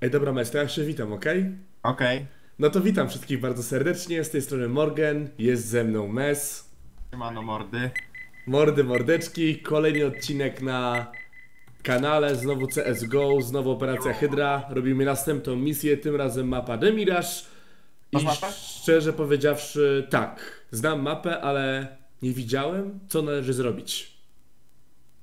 Ej, dobra, Mes, to ja się witam, okej? Okej. No to witam wszystkich bardzo serdecznie, z tej strony Morgan, jest ze mną Mes. Siemano mordy. Mordy, mordeczki, kolejny odcinek na kanale, znowu CSGO, znowu Operacja Hydra. Robimy następną misję, tym razem mapa Demiraż. I szczerze powiedziawszy, tak, znam mapę, ale nie widziałem, co należy zrobić.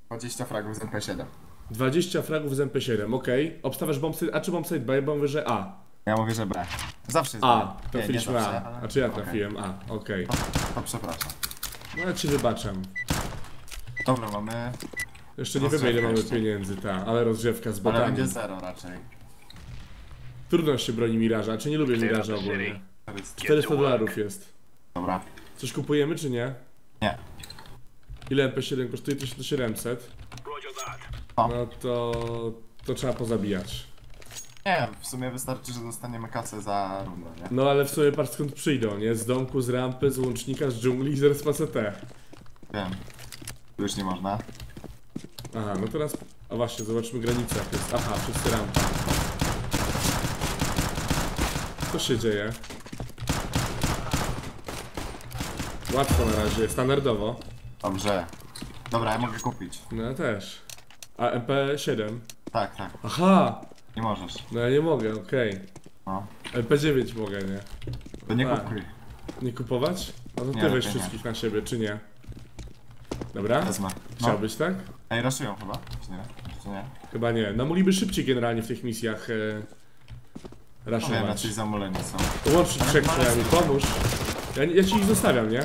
20 fragów z MP7. 20 fragów z MP7, okej. Obstawiasz bombsite, a czy bombsite B? Ja mówię, że A. Ja mówię, że B. Zawsze jest A, B. trafiliśmy zawsze, A. ale- A czy ja trafiłem A, okej. To przepraszam. No ja ci wybaczam. Dobra, mamy... Jeszcze nie wiemy ile mamy jeszcze. pieniędzy, ta, ale rozgrzewka z Ale botami. będzie zero raczej. Trudno się broni Miraża, czy nie lubię Miraża ogólnie. 400 dolarów jest. Dobra. Coś kupujemy czy nie? Nie. Ile MP7 kosztuje? 1700. O. No to... to trzeba pozabijać. Nie, w sumie wystarczy, że dostaniemy kasę za rundę, nie? No ale w sumie patrz skąd przyjdą, nie? Z domku, z rampy, z łącznika, z dżungli i z respa CT. Wiem. Tu już nie można. Aha, no teraz... A właśnie, zobaczmy granicę jak jest. Aha, wszyscy rampa. Co się dzieje? Łatwo na razie, standardowo. Dobrze. Dobra, ja mogę kupić. No ja też. A MP7? Tak, tak. Aha! Nie możesz. No ja nie mogę, okej. No. MP9 mogę, nie? To nie Tak. kupuj. Nie kupować? No to Nie, ty weź lepiej nie. wszystkich na siebie, czy nie? Dobra? Wezmę. No. Chciałbyś, tak? Ej, raszują chyba? Czy nie? Czy nie? Chyba nie. No mogliby szybciej generalnie w tych misjach e, No wiem, raszować. jacyś zamuleni są. Łączyć trzech przynajmniej, pomóż. Ja, ja ci ich zostawiam, nie?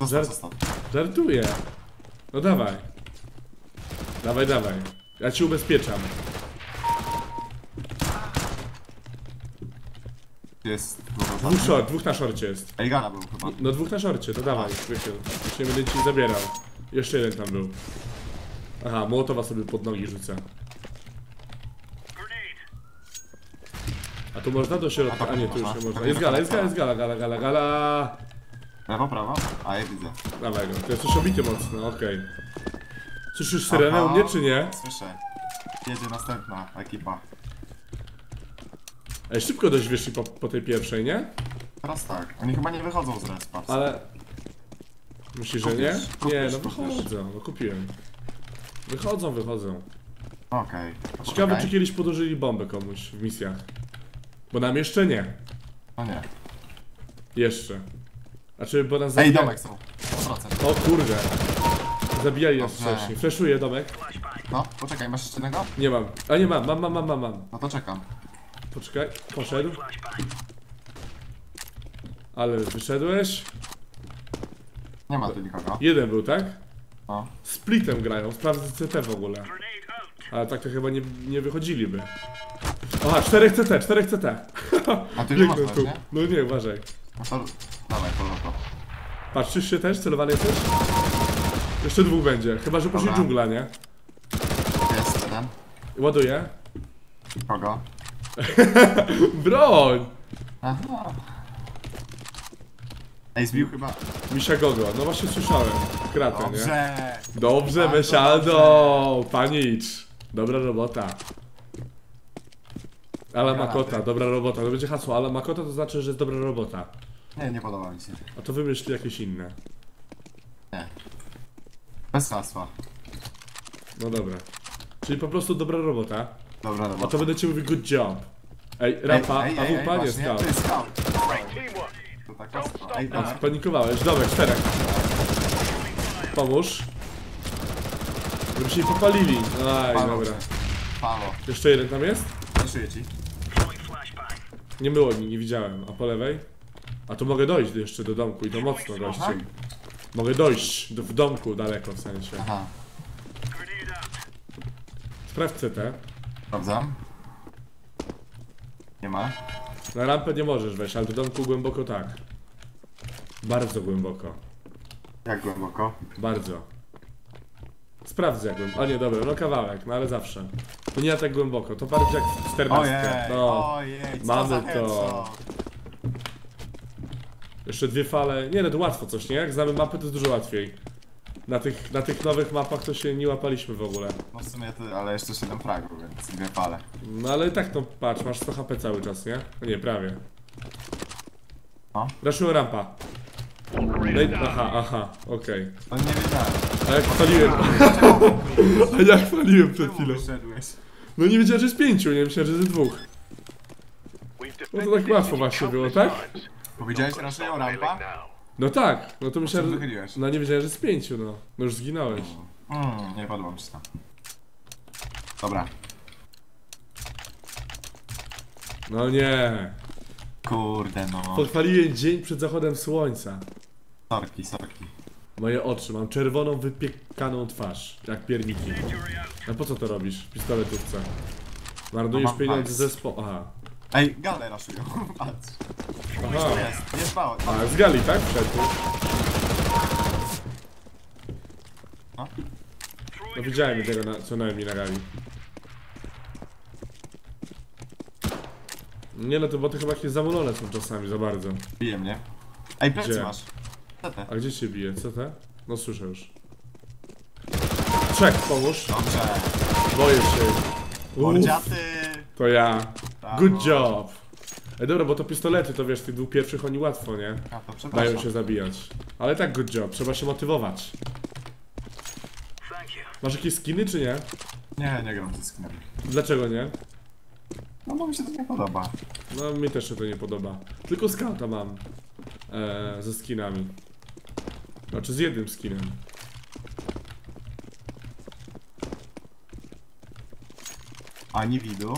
Zostaw, Żart- zostaw. Żartuję. No dawaj. Dawaj, dawaj. Ja ci ubezpieczam. Jest Dwóch, short, dwóch na szorcie jest. Ej, Gala był chyba. No dwóch na szorcie, to dawaj, wiecie, już nie będę ci zabierał. Jeszcze jeden tam był. Aha, Mołotowa sobie pod nogi rzucę. A tu można do środka? A nie, tu już nie można. Jest gala, jest gala, jest gala, gala, gala, gala. Lewo, prawo? A, ja widzę. Dawaj go, to jest już obity mocno, okej. Słyszysz syrenę u mnie, czy nie? Słyszę. Jedzie następna ekipa. Ej, szybko dość wyszli po, po tej pierwszej, nie? Teraz tak. Oni chyba nie wychodzą z respa. Ale... Myślisz, że nie? Kupisz, Nie, no kupisz, wychodzą, no kupiłem. Wychodzą, wychodzą. Okej. Ciekawe, Okej. czy kiedyś podłożyli bombę komuś w misjach. Bo nam jeszcze nie. No nie. Jeszcze. Znaczy, bo nas Ej, domek są. 100%. O kurde. Zabijali nas Dobrze. wcześniej. Fleszuję domek. No, poczekaj, masz jeszcze jednego? Nie mam. A nie mam, mam, mam, mam, mam, mam. No to czekam. Poczekaj, poszedł. Ale wyszedłeś. Nie ma tu nikogo. Jeden był, tak? No. Splitem grają, sprawdzę CT w ogóle. Ale tak to chyba nie, nie wychodziliby. Aha, 4 CT, 4 CT. A ty nie masz tu. nie? No nie, uważaj. No to... Dawaj, to to. Patrzysz się też? Celowany jesteś? Jeszcze dwóch będzie. Chyba, że poszli Dobra. dżungla, nie? Jest jeden. Ładuję. Kogo? Broń! Aha. Ej, zbił chyba. Misia Gogo. No właśnie słyszałem. Kratę, nie? Dobrze. Dobrze, Bardzo! Panicz! Dobra robota. Ala Dobra, Makota, ty. dobra robota. To będzie hasło. Ala Makota to znaczy, że jest dobra robota. Nie, nie podoba mi się. A to wymyśl jakieś inne. Nie. Bez hasła. No dobra. Czyli po prostu dobra robota. Dobra, dobra. A to będę ci mówił good job. Ej, rampa, ej, ej, AWP, nie skał. To jest scout. To taka sprawa. Ej, A, spanikowałeś. Domek, czterech. Pomóż. Żeby się popalili. Aj, Palo dobra. Palo. Jeszcze jeden tam jest? Ci. Nie było, nie, nie widziałem. A po lewej? A to mogę dojść jeszcze do domku i to mocno goście. Mogę dojść do, w domku daleko w sensie. Aha. Sprawdź CT. Sprawdzam. Nie ma. Na rampę nie możesz wejść, ale do domku głęboko tak. Bardzo głęboko. Jak głęboko? Bardzo. Sprawdzę jak głęboko. A nie, dobra, no kawałek, no ale zawsze. To nie tak głęboko, to bardziej jak w 14. Ojej, No. ojej, mamy to. headshot. Jeszcze dwie fale. Nie no, to łatwo coś, nie? Jak znamy mapę, to jest dużo łatwiej. Na tych, na tych nowych mapach to się nie łapaliśmy w ogóle. No w sumie to, ale jeszcze 7 fragów, więc dwie fale. No ale i tak no patrz, masz 100 HP cały czas, nie? No nie, prawie. No. Raszyłem rampa. No i, aha, aha, okej. To nie wiedziałem. A jak paliłem? A jak paliłem przed chwilą? wyszedłeś? No nie wiedziałem, że z pięciu, nie myślałem, że z dwóch. No to tak łatwo właśnie było, tak? Powiedziałeś raszują rampa? No tak, no to myślałem, że... wychyliłeś? No nie wiedziałem, że z pięciu, no. No już zginąłeś. Mm, nie się to. Dobra. No nie. Kurde no. Podpaliłem dzień przed zachodem słońca. Sorki, sorki. Moje oczy, mam czerwoną, wypiekaną twarz, jak pierniki. A po co to robisz? Pistoletówce. Marnujesz No pieniądze ze spo... Aha. Ej, gale raszują. Patrz. Aha. Jest, jest mało. A, z gali, tak? Wszedł. No. No widziałem tego na, co najmniej na gali. Nie no, te boty chyba jakieś zamulone są czasami za bardzo. Bije mnie. Ej, plecy Gdzie? masz. Co te? A gdzie cię bije? Co te? No słyszę już. Trzech, pomóż. Dobrze. Boję się. Mordziaty. to ja. Good job. Ej, dobra, bo to pistolety, to wiesz, tych dwóch pierwszych oni łatwo, nie? A to Dają się zabijać. Ale tak good job, trzeba się motywować. Masz jakieś skiny, czy nie? Nie, nie gram ze skinami. Dlaczego nie? No bo mi się to nie podoba. No, mi też się to nie podoba. Tylko skauta mam. E, ze skinami. Znaczy z jednym skinem. Ani widu,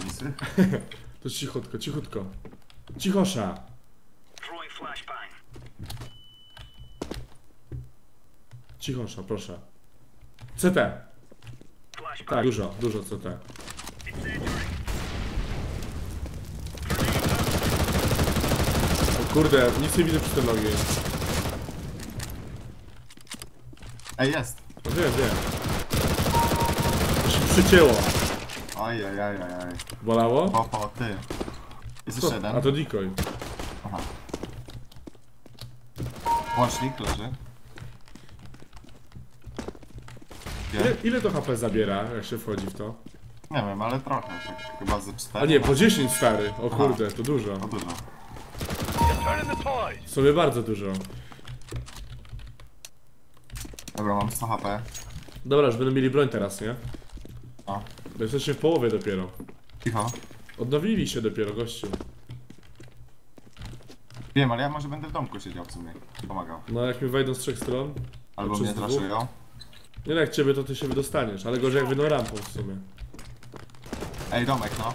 słychu. To cichutko, cichutko. Cichosza. Cichosza, proszę. CT. Tak, dużo, dużo CT. O kurde, nic nie widzę przy tym logie. Ej, jest. No wiem, wiem. To się przycięło. Oj, oj, oj, oj, oj. Bolało? Popo, ty. Jest jeszcze jeden. A to decoy. Aha. Łącznik leży. Ile, Gdzie? ile to HP zabiera, jak się wchodzi w to? Nie wiem, ale trochę. Tak, chyba ze 4. A nie, po 10 stary. O kurde, to dużo. To dużo. W sobie bardzo dużo. Dobra, mam 100 HP. Dobra, już będą mieli broń teraz, nie? O, Bo jesteście w połowie dopiero. cicho. Odnowili się dopiero, gościu. Wiem, ale ja może będę w domku siedział w sumie. Pomagał. No jak mi wejdą z trzech stron. Albo mnie traszują. Nie no, jak ciebie to ty się wydostaniesz, ale gorzej jak wyjdą rampą w sumie. Ej, domek, no.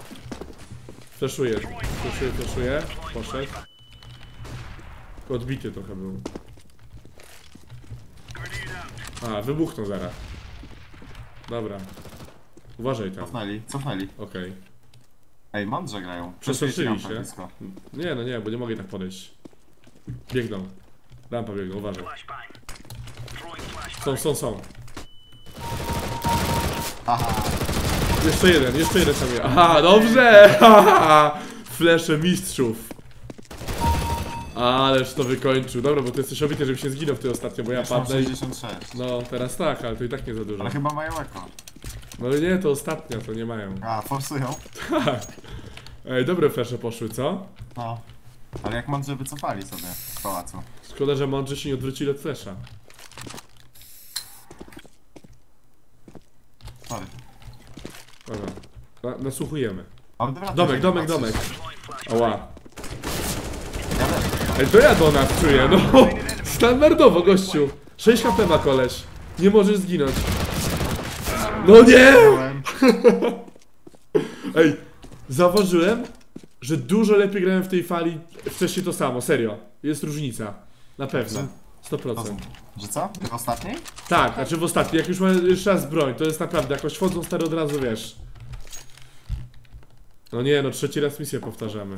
Fleszuję, fleszuję, fleszuję. Poszedł. Odbity trochę był. A, wybuchną zaraz. Dobra. Uważaj tam. Cofnęli, cofnęli. Okej. Ej, mądrze grają. Przestraszyli nam się. blisko. Nie, no nie, bo nie mogę tak podejść. Biegną. Rampa biegną, uważaj. Flashbang. Throwing flashbang. Są, są, są. Aha, Jeszcze jeden, jeszcze jeden tam jest. Aha, dobrze! Haha! Flesze mistrzów. Ależ to wykończył. Dobra, bo ty jesteś obity, żebym się zginął w tej ostatnio, bo ja mam padnę i... 66. No, teraz tak, ale to i tak nie za dużo. Ale chyba mają eko. No nie, to ostatnia, to nie mają. A, forsują? Tak. Ej, dobre flesze poszły, co? No. Ale jak mądrze wycofali sobie z pałacu. Szkoda, że mądrze się nie odwrócili od flesza. Sorry. Dobra. Na, nasłuchujemy. Domek, domek, domek. Ała. Ej, to ja do nas czuję, no. Standardowo, gościu. 6 HP ma koleś. Nie możesz zginąć. No nie! Ej, zauważyłem, że dużo lepiej grałem w tej fali wcześniej to samo, serio. Jest różnica. Na pewno. 100%. Że co? W ostatniej? Tak, znaczy w ostatniej, jak już mam jeszcze raz broń, to jest naprawdę jakoś wchodzą stary od razu, wiesz. No nie, no trzeci raz misję powtarzamy.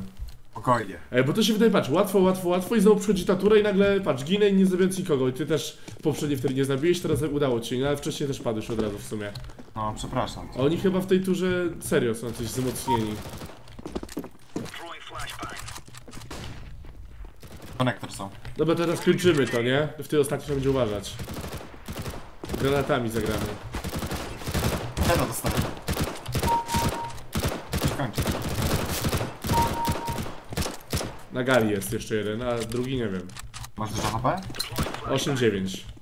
Spokojnie. Ej, bo to się wydaje, patrz, łatwo, łatwo, łatwo i znowu przychodzi ta tura i nagle, patrz, ginę i nie zabijąc nikogo. I ty też poprzednio wtedy nie zabiłeś, teraz udało ci się, no ale wcześniej też padłeś od razu w sumie. No, przepraszam. Oni chyba w tej turze serio są coś wzmocnieni. Konektor są. Dobra, teraz kończymy to, nie? W tej ostatniej trzeba będzie uważać. Granatami zagramy. Heda dostaję. Już kończę. Na gali jest jeszcze jeden, a drugi nie wiem. Masz dużo HP? 8-9.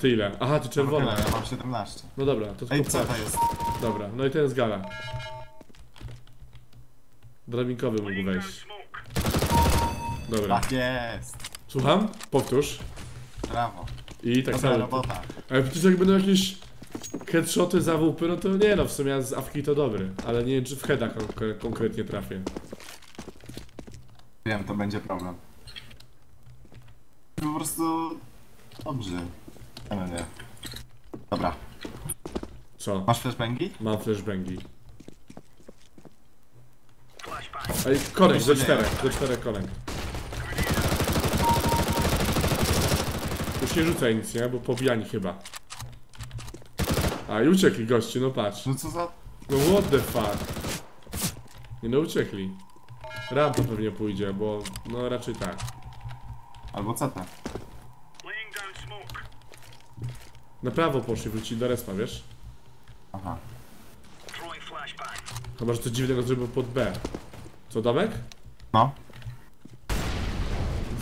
Ty ile? Aha, ty czerwona. Tyle, ja mam 17. No dobra, to Ej, tylko co to jest? Dobra, no i ten jest gala. Drabinkowy mógł wejść. Dobra. Tak jest. Słucham? Powtórz. Brawo. I tak Dobra samo. robota. Ale przecież jak będą jakieś headshoty za WP, no to nie no, w sumie z awki to dobry. Ale nie wiem, czy w heada kon- konkretnie trafię. Wiem, to będzie problem. Po prostu... Dobrze. No nie. Dobra. Co? Masz flashbangi? Mam flashbangi. Flashbang. Ej, ze Nie. czterech, ze czterech konek. Już nie rzucaj nic, nie? Bo pobijani chyba. A i uciekli gości, no patrz. No co za... No what the fuck? Nie no uciekli. Ram to pewnie pójdzie, bo no raczej tak. Albo co to? Laying down smoke. Na prawo poszli, wrócili do respa, wiesz? Aha. Chyba, że to dziwnego zrobił pod B. Co, domek? No.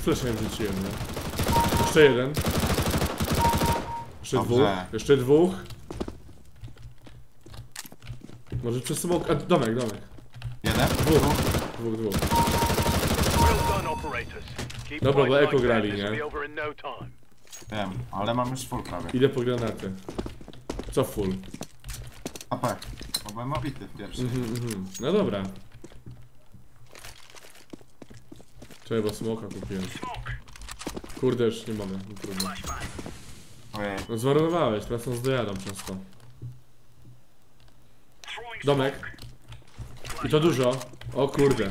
Flesza nie wrzuciłem, no. Jeszcze jeden. Jeszcze Dobrze. dwóch. Jeszcze dwóch. Może przez smok... A, domek, domek. Jeden? Dwóch. Dwóch, dwóch. Dobra, bo eko grali, nie? Wiem, ale mam już full prawie. Idę po granaty. Co full? AP. Bo byłem obity w pierwszej. Mhm, mhm. No dobra. Czekaj, bo smoka kupiłem. Kurde, już nie mogę. No, trudno. Ojej. No zmarnowałeś, teraz nas dojadą często. Domek. I to dużo. O kurde.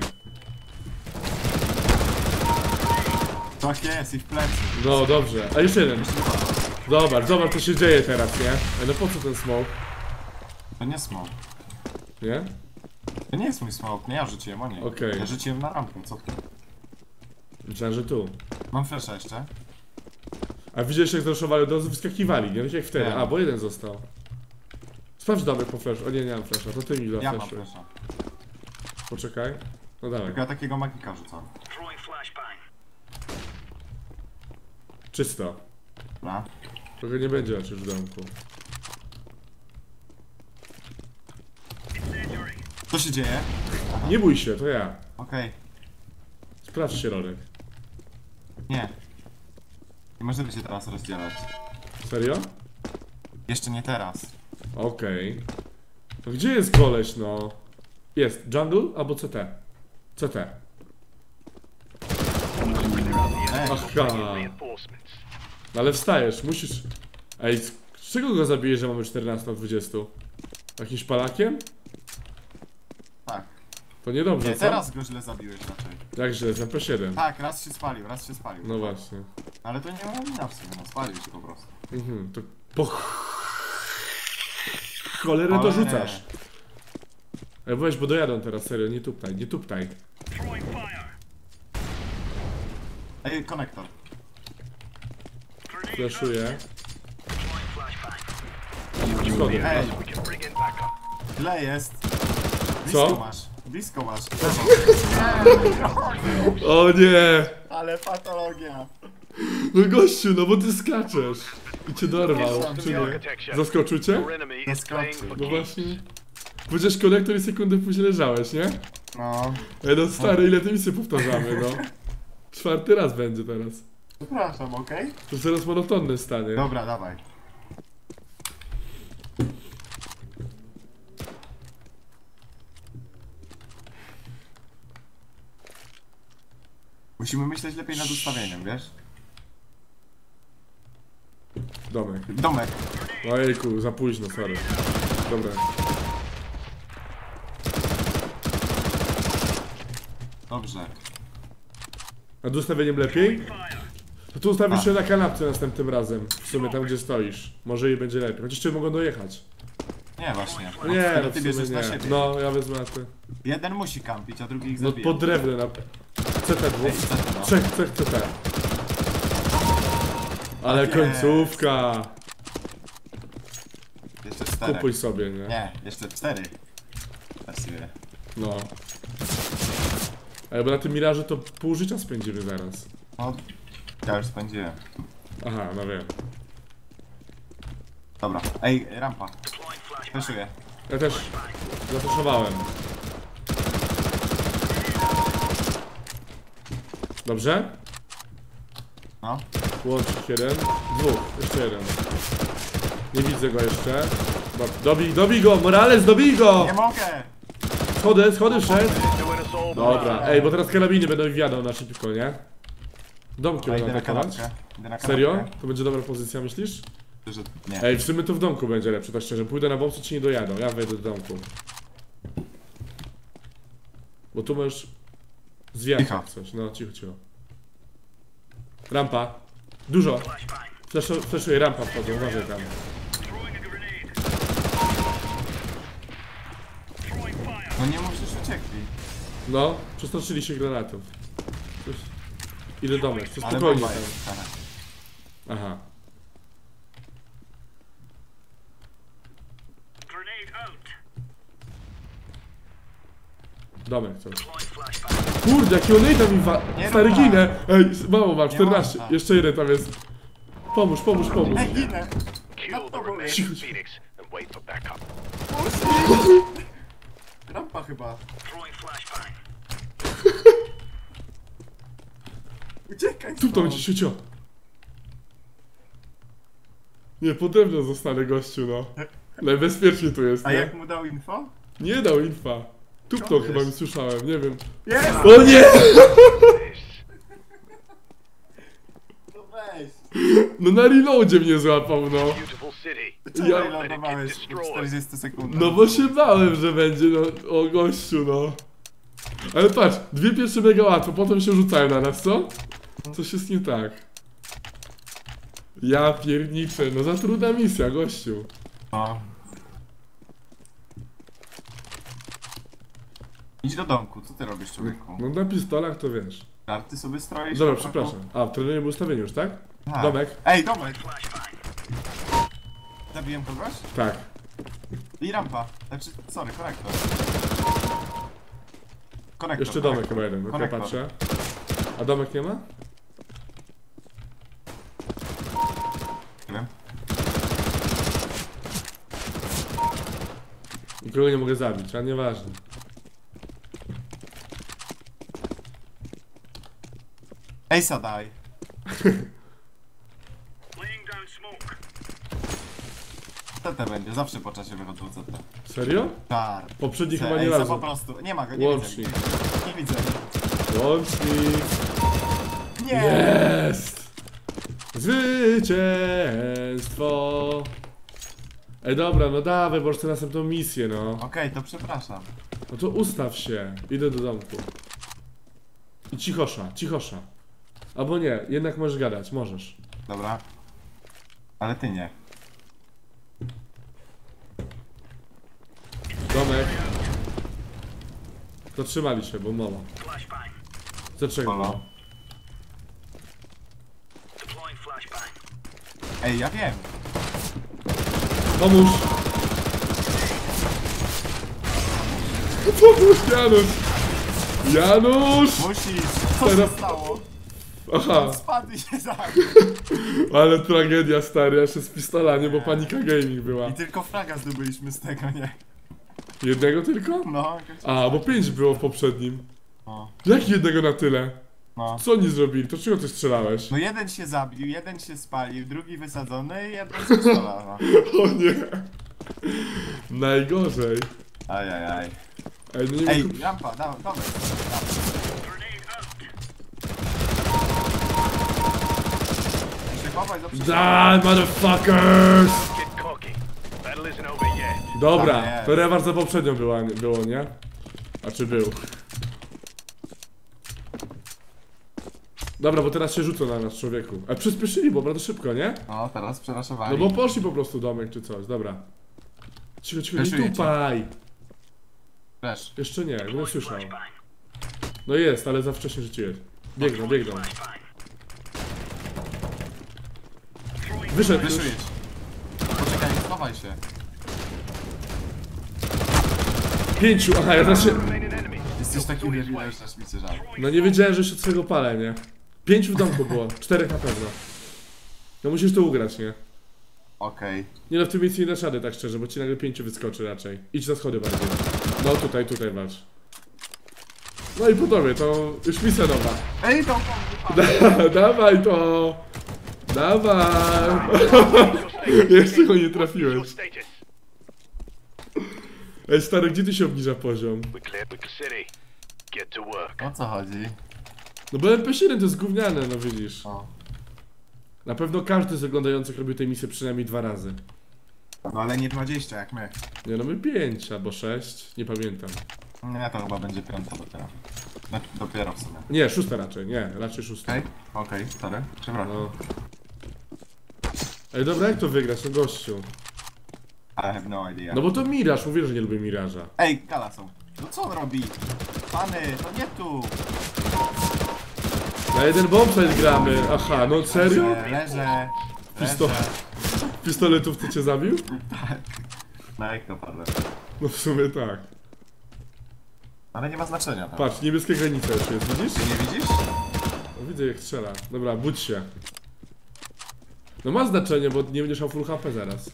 Tak jest i w plecy. No dobrze. A jeszcze jeden. Zobacz, zobacz co się dzieje teraz, nie? Ej, no po co ten smoke? To nie smoke. Nie? To nie jest mój smoke, nie ja rzuciłem, o nie. Okej. Ja rzuciłem na rampę, co ty? Myślałem, że tu. Mam flasha jeszcze. A widziałeś jak zraszowali, od razu wyskakiwali, nie? Tak jak wtedy. Nie. A, bo jeden został. Sprawdź domek po flash. O nie, nie mam flasha. To ty mi do Ja mam flasha. Poczekaj. No dawaj. Tylko ja takiego magika rzucam. Throwing flashbang. Czysto. Dobra. Trochę nie będzie raczej w domku. Co się dzieje? Nie bój się, to ja. Okej. Sprawdź środek. Nie. Nie możemy się teraz rozdzielać. Serio? Jeszcze nie teraz. Okej. No gdzie jest koleś, no? Jest. Jungle albo CT? CT. Aha. No ale wstajesz, musisz... Ej, z czego go zabijesz, że mamy 14 na 20? Jakimś palakiem? tak. To niedobrze, Nie, co? teraz go źle zabiłeś raczej. Jak źle, z MP7. Tak, raz się spalił, raz się spalił. No właśnie. Ale to nie ma wina w sumie, no spalił się po prostu. Mhm, to po cholerę to Ale- rzucasz. Ej, weź, bo dojadą teraz, serio, nie tuptaj, nie tuptaj. Ej, konektor. Flashuję. Ej, źle jest. Blisko Co? masz. Blisko masz. O nie! Ale patologia. No gościu, no bo ty skaczesz. I cię dorwał, czy nie? Zaskoczył cię? For No właśnie. Powiedziałeś konektor i sekundę później leżałeś, nie? No. Ej, no stary, ile ty misji powtarzamy, no? Czwarty raz będzie teraz. Przepraszam, okej? To zaraz monotonny stanie. Dobra, dawaj. Musimy myśleć lepiej nad ustawieniem, wiesz? Domek. Domek. Ojejku, za późno, sorry. Dobra. Dobrze. A z ustawieniem lepiej? To tu ustawisz się na kanapce następnym razem. W sumie tam, gdzie stoisz. Może i będzie lepiej. Chociaż jeszcze mogą dojechać. Nie, właśnie. No nie, no ty bierzesz na siebie. No, ja wezmę na ty. Jeden musi kampić, a drugi ich No zabija. pod drewnem na... CT dwóch. no? Trzech, trzech CT. Ale końcówka. Jeszcze cztery. Kupuj sobie, nie? Nie, jeszcze cztery. Właściwie. No. Ej, bo na tym mirażu to pół życia spędzimy zaraz. No, ja już spędziłem. Aha, no wiem. Dobra. Ej, rampa. Fleszuję. Ja też zaproszowałem. Dobrze? No. Łącznik jeden. Dwóch. Jeszcze jeden. Nie widzę go jeszcze. Dob- Dobij, dobij go! Morales, dobij go! Nie mogę! Schody, schody wszedł. Dobra, ej, bo teraz karabiny będą wjadą na szybko, nie? Dobra, będą atakować. Serio? To będzie dobra pozycja, myślisz? Że nie. Ej, w sumie to w domku będzie lepsze, tak szczerze. Pójdę na bombsy, ci nie dojadą. Ja wejdę do domku. Bo tu Cicho. jak coś. No, cicho, cicho. Rampa. Dużo. Flashuję, rampa wchodzą, uważaj tam. No nie musisz uciekli. No, przestraszyli się granatów. Coś... Idę domek, to Ale spokojnie tam. Aha. Domek flashbang. Kurde, jaki onejda mi wa... Nie Stary ginę! Ej, mało ma, 14. można. Jeszcze jeden tam jest. Pomóż, pomóż, pomóż. Ej, ginę! Cicho, cicho. Rampa chyba. Throwing flashbang. Uciekaj Tu to będzie siecio. Nie, pode mną zostanę gościu, no. Najbezpieczniej tu jest, A nie? jak mu dał info? Nie dał infa. Tupnął chyba mi słyszałem, nie wiem. Jest! O nie! No weź. No na reloadzie mnie złapał, no. Czemu Ja- lądowałeś w 40 sekund? No bo się bałem, że będzie, no, o gościu, no. Ale patrz, dwie pierwsze mega łatwo, potem się rzucają na nas, co? Coś jest nie tak. Ja pierniczę, no za trudna misja, gościu. No. Idź do domku, co ty robisz człowieku? No na pistolach to wiesz. Karty sobie stroisz? Dobra, chłopaku? przepraszam. A, w trenerze był ustawienie już, tak? Tak. Domek? Ej, domek! Zabiłem kogoś? Tak. I rampa. Znaczy, sorry, konektor. Konektor. Jeszcze domek konektor. chyba jeden, okej, Konektor. patrzę. A domek nie ma? Nie wiem. Nikogo nie mogę zabić, a nieważne. Ejsa daj. Laying down smoke. CT będzie, zawsze po czasie wychodzą CT. Serio? Czar. Poprzedni chyba nie razem. po prostu. Nie ma go, nie Łącznik. widzę. Nie widzę. Łącznik. Nie! Jest! Zwycięstwo! Ej, dobra, no dawaj, bo już chcę następną misję, no. Okej, to przepraszam. No to ustaw się. Idę do domku. I cichosza, cichosza. Albo nie, jednak możesz gadać, możesz. Dobra. Ale ty nie. Domek. Zatrzymali się, bo. Flashbang. Dlaczego? Halo? Deploying flashbang. Ej, ja wiem. Pomóż! Pomóż, Janusz! Janusz! Musisz. Co się Teraz- stało? Aha, Spadł i się zabił. ale tragedia stary, jeszcze z pistola, nie, bo panika gaming była. I tylko fraga zdobyliśmy z tego, nie? Jednego tylko? No, jakoś- A, bo pięć było w poprzednim. No, Jak jednego na tyle? No. Co oni zrobili? To czego ty strzelałeś? No jeden się zabił, jeden się spalił, drugi wysadzony i jeden z pistola, no. O nie! Najgorzej. Ajajaj. Ej, no nie Ej, mógł... rampa, da, dawaj. Przodu. Die, motherfuckers! Dobra, to rewar za poprzednią była, było, nie? A czy był? Dobra, bo teraz się rzucą na nas, człowieku. A przyspieszyli, bo bardzo szybko, nie? No, teraz No przeraszowali. bo poszli po prostu domek czy coś, dobra. Cicho, cicho, nie Fleszuję cię. tupaj! Flash. Jeszcze nie, nie słyszał. No jest, ale za wcześnie rzuciłeś. Biegną, biegną. Wyszedł już. Wyszuję ci. Poczekaj, schowaj się. Pięciu, aha, ja znaczy... Jesteś taki niewinny, że aż mi się żal. No nie wiedziałem, że się od swojego palę, nie? Pięciu w domku było, czterech na pewno. No musisz to ugrać, nie? Okej. Nie no, w tym miejscu nie dasz rady, tak szczerze, bo ci nagle pięciu wyskoczy raczej. Idź na schody bardziej. No tutaj, tutaj walcz. No i po tobie, to już misja nowa. Ej, to Da, dawaj to! Dawaj! Jeszcze go nie trafiłeś. Ej stary, gdzie ty się obniża poziom? O co chodzi? No bo MP7 to jest gówniane, no widzisz. O. Na pewno każdy z oglądających robił tę misję przynajmniej dwa razy. No ale nie 20 jak my. Nie no, my pięć albo sześć, nie pamiętam. Nie, to chyba będzie piąta dopiero. Znaczy, dopiero w sumie. Nie, szósta raczej, nie, raczej szósta. Okej, okej, sorry. Przepraszam. No. Ej, dobra, jak to wygrać, no gościu? I have no idea. No bo to Miraż, mówię, że nie lubię Miraża. Ej, gala są. No co on robi? Pany, to nie tu! Na jeden bombsite gramy, aha, no serio? Leżę, leżę. Pisto-. Pistoletów ty cię zabił? Na jak to padłem. No w sumie tak. Ale nie ma znaczenia tam. Patrz, niebieskie granice już jest, widzisz? Ty nie widzisz? No, widzę jak strzela. Dobra, budź się. No ma znaczenie, bo nie będziesz miał full HP zaraz.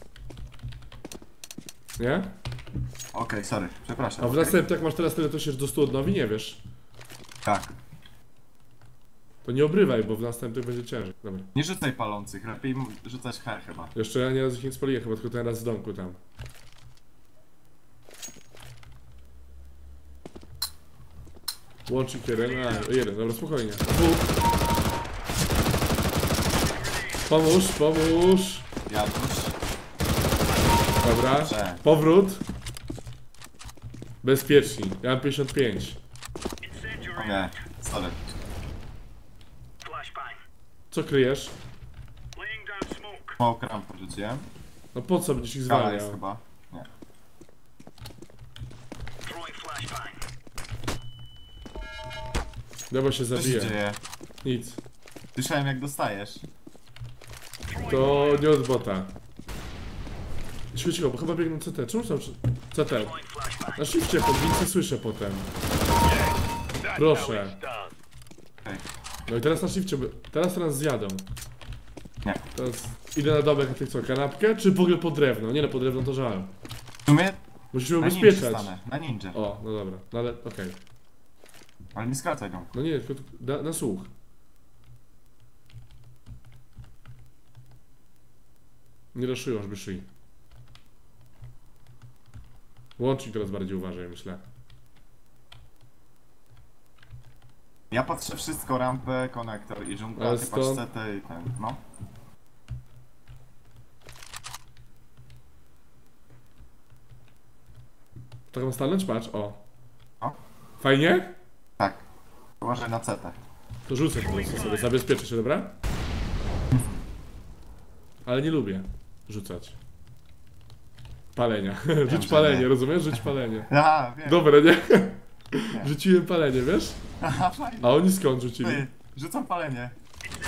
Nie? Okej, sorry, przepraszam. A w okej? następnych jak masz teraz tyle, to się do 100 odnowi, nie wiesz. Tak. To nie obrywaj, bo w następnych będzie ciężej. Dobra. Nie rzucaj palących, lepiej rzucać her chyba. Jeszcze ja nie raz ich nie spaliłem, chyba tylko ten raz z domku tam. Łącznik jeden, a jeden, dobra, spokojnie. Dwóch. Pomóż, pomóż. Jadłeś? Dobra, Dobrze. powrót. Bezpieczni, ja mam 55. Incendiary. Nie, sorry. Co kryjesz? Smoke. Ramp porzuciłem. No po co będziesz ich Gala jest zwalniał? chyba. Nie. Dobra się Co się zabije. dzieje? Nic. Słyszałem jak dostajesz. To nie od bota. Cicho, cicho, bo chyba biegną CT. Czemu są CT? Throwing flashbang. Na shifcie podwincy słyszę potem. Proszę. No i teraz na shifcie, teraz nas zjadą. Nie. Teraz idę na domek, a ty co, kanapkę? Czy w ogóle po drewno? Nie no, po drewno to żal. W sumie się na ninja ubezpieczać. stanę. Na ninja. O, no dobra, no ale okej. Ale nie skracaj go. No nie, tylko na, na słuch. Nie raszują, żeby szli. Łącznik teraz bardziej uważaj, myślę. Ja patrzę wszystko, rampę, konektor i dżungla, Ale ty patrz stąd- CT i ten, no. Tak mam stanąć? Patrz, o. O. Fajnie? Tak. Uważaj na CT. To rzucę po prostu sobie, zabezpieczę się, dobra? Ale nie lubię rzucać. Palenia. Rzuć że palenie, nie. rozumiesz? Rzuć palenie. Aha, wiem. Dobre, nie? Rzuciłem palenie, wiesz? Aha, fajnie. A oni skąd rzucili? Ty, rzucam palenie.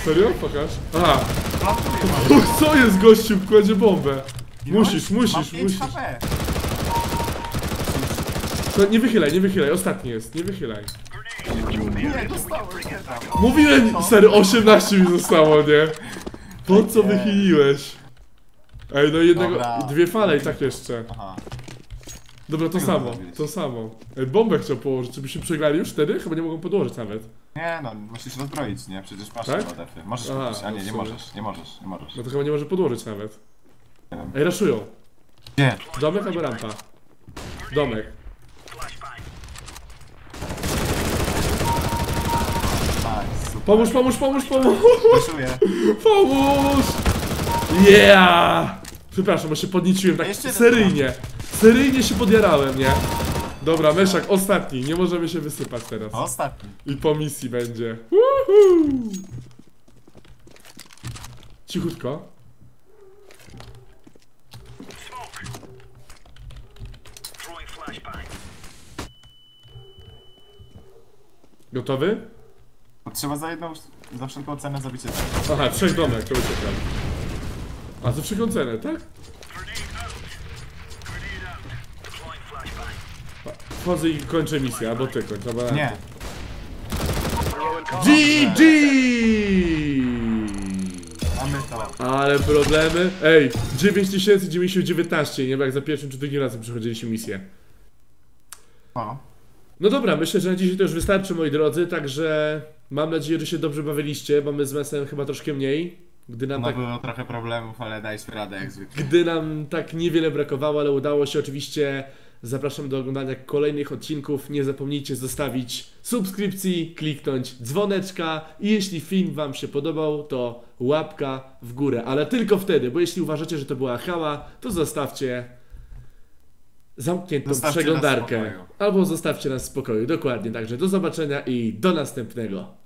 Serio? Pokaż. Aha. Plantuję. Uch, co jest gościu? Kładzie bombę. Musisz, mam- musisz, mam 5 musisz. HP. To nie wychylaj, nie wychylaj, ostatni jest, nie wychylaj. Nie, dostałem. Mówiłem, serio, 18 mi zostało, nie? Po co wychyliłeś? Ej, no jednego, Dobra. dwie fale i tak jeszcze. Aha. Dobra, to samo, to samo. Ej, bombę chciał położyć, czy byśmy przegrali już wtedy? Chyba nie mogą podłożyć nawet. Nie no, musisz rozbroić, nie? Przecież masz Tak? chyba defy. Możesz Aha, kupić, a nie, nie możesz, nie możesz, nie możesz. No to chyba nie może podłożyć nawet. Nie wiem. Ej, raszują. Gdzie? Domek albo rampa? Domek. Pomóż, pomóż, pomóż, pomóż! Pomóż! Yeah! Przepraszam, bo się podnieciłem tak Jeszcze jeden seryjnie. Seryjnie się podjarałem, nie? Dobra, Meszak, ostatni. Nie możemy się wysypać teraz. Ostatni. I po misji będzie. Woohoo! Cichutko. Gotowy? Bo trzeba za jedną, za wszelką cenę zabić jednego. Aha, trzech domek, to uciekam. A, za wszelką cenę, tak? Wchodzę i kończę misję, albo ty kończ, albo Nie. GG! Ale problemy. Ej, 9019, nie wiem jak za pierwszym czy drugim razem przechodziliśmy misję. O. No dobra, myślę, że na dzisiaj to już wystarczy, moi drodzy, także mam nadzieję, że się dobrze bawiliście, bo my z Mesem chyba troszkę mniej. Gdy nam No tak było trochę problemów, ale daliśmy radę jak zwykle. gdy nam tak niewiele brakowało, ale udało się oczywiście. Zapraszam do oglądania kolejnych odcinków. Nie zapomnijcie zostawić subskrypcji, kliknąć dzwoneczka i jeśli film Wam się podobał, to łapka w górę. Ale tylko wtedy, bo jeśli uważacie, że to była chała, to zostawcie zamkniętą Zostawcie przeglądarkę. Albo zostawcie nas w spokoju. Dokładnie. Także do zobaczenia i do następnego.